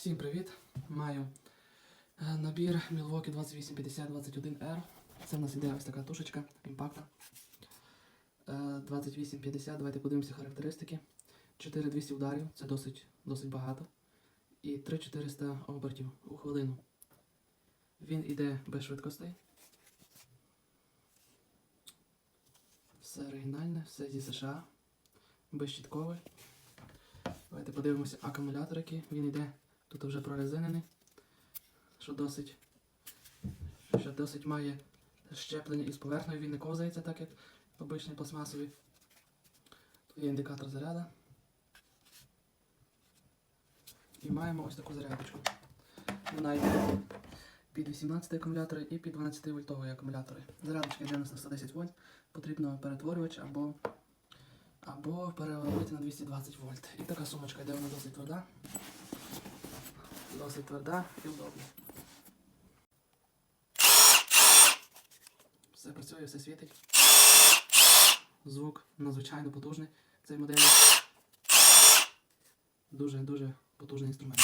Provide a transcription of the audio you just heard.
Всім привіт! Маю е, набір Milwaukee 2850-21R. Це в нас іде ось така тушечка імпакта. Е, 2850, давайте подивимося характеристики. 4200 ударів, це досить, досить багато. І 3400 обертів у хвилину. Він іде без швидкостей. Все оригінальне, все зі США. Безщіткове. Давайте подивимося акумулятор, який він йде. Тут вже прорезинений, що досить, що досить має щеплення із поверхнею, він не ковзається, так як обичний пластмасовий. Тут є індикатор заряду. І маємо ось таку зарядочку. Вона йде під 18 акумулятори і під 12 вольтові акумулятори. Зарядочка йде на 110 вольт. Потрібно перетворювач або, або переробити на 220 вольт. І така сумочка йде, вона досить тверда. Досить тверда і удобна. Все працює, все світить. Звук надзвичайно потужний. Цей модель дуже-дуже потужний інструмент.